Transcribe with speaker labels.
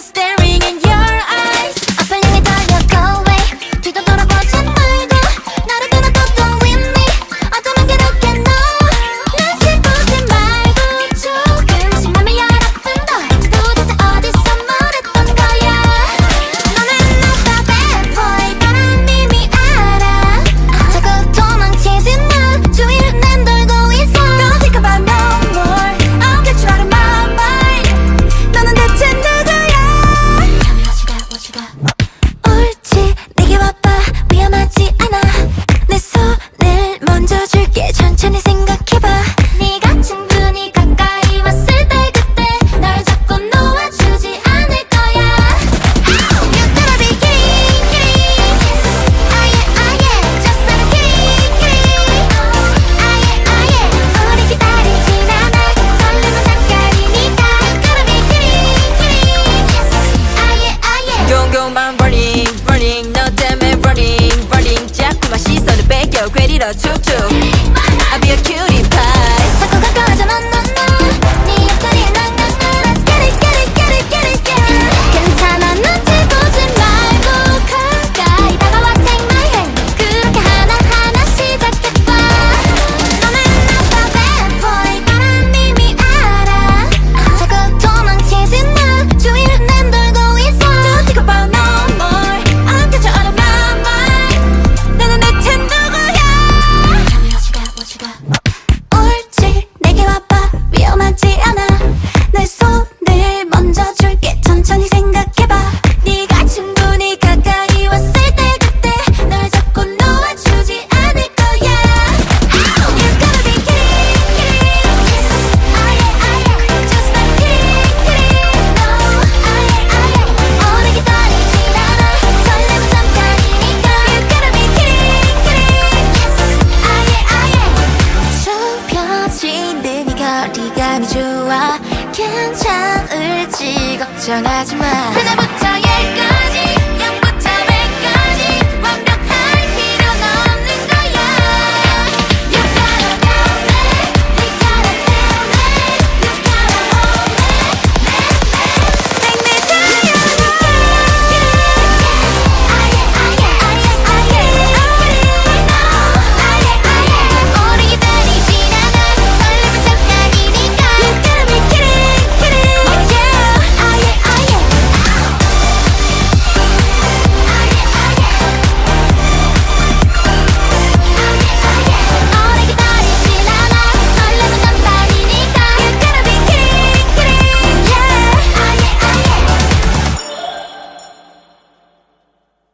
Speaker 1: understand need a tutu. I'll be a
Speaker 2: cute. 기감이 좋아. 괜찮을지 걱정하지 마. 하나부터 열까